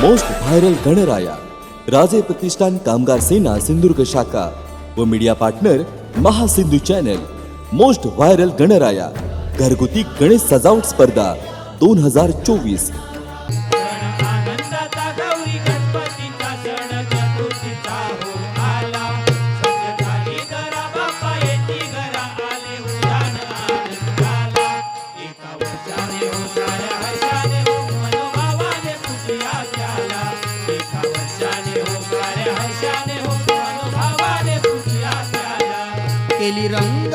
most viral Ganaraya राजे प्रतिष्ठान कामगार सेना सिंधुदुर्ग शाखा व media partner Mahasindhu channel most viral Ganaraya घरगुती गणेश सजावट स्पर्धा दोन हजार चोवीस केली रंग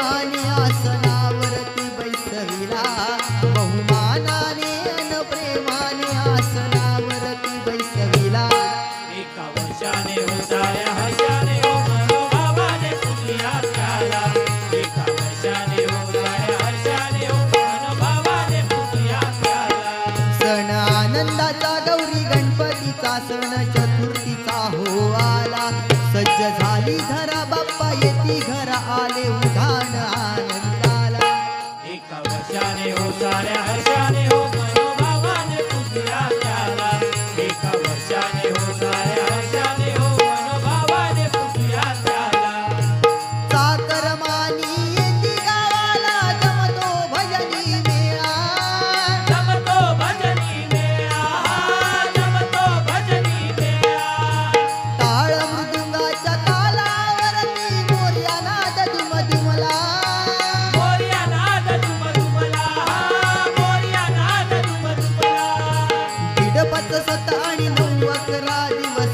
माने आसन